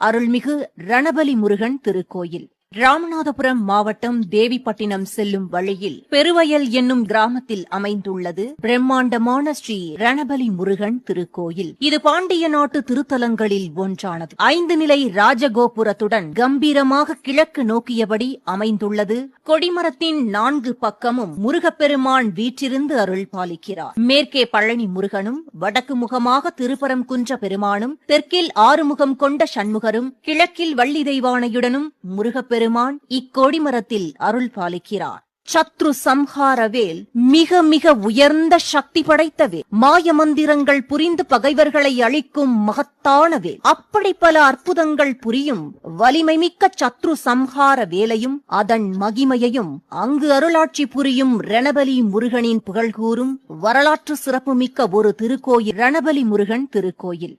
அருள்மிகு ரணபலி முருகன் திருக்கோயில். ராமநாதபுரம் மாவட்டம் தேவிப்பட்டினம் செல்லும் வழியில் பெருவயல் என்னும் கிராமத்தில் அமைந்துள்ளது. பிரம்மாண்டமான ஸ்ரீ ரணபலி முருகன் திருக்கோயில். இது பாண்டிய நாட்டு திருத்தலங்களில் ஒன்றானது. ஐந்து நிலை ராஜகோபுரத்துடன் கம்பீரமாக கிழக்கு நோக்கியபடி அமைந்துள்ளது. கொடிமரத்தின் நான்கு பக்கமும் முருகப்பெருமான் வீற்றிருந்து அருள் பாலிக்கிறார். மேற்கே பழனி முருகனும் வடக்கு முகமாக திருப்பரங்குன்ற பெருமானும் தெற்கில் ஆறுமுகம் கொண்ட சண்முகரும் கிழக்கில் வள்ளி தெய்வானையுடனும் முருகப்பெருமான் இக்கொடிமரத்தில் அருள் பாலிக்கிறார். சத்ரு சம்ஹாரவேல் மிக மிக உயர்ந்த சக்தி படைத்த வேல். மாய மந்திரங்கள் புரிந்து பகைவர்களை அழிக்கும் மகத்தான வேல். அப்படி பல அற்புதங்கள் புரியும் வலிமை மிக்க சத்ரு சம்ஹார வேலையும் அதன் மகிமையையும் அங்கு அருளாட்சி புரியும் ரணபலி முருகனின் புகழ்கூறும் வரலாற்று சிறப்புமிக்க ஒரு திருக்கோயில் ரணபலி முருகன் திருக்கோயில்.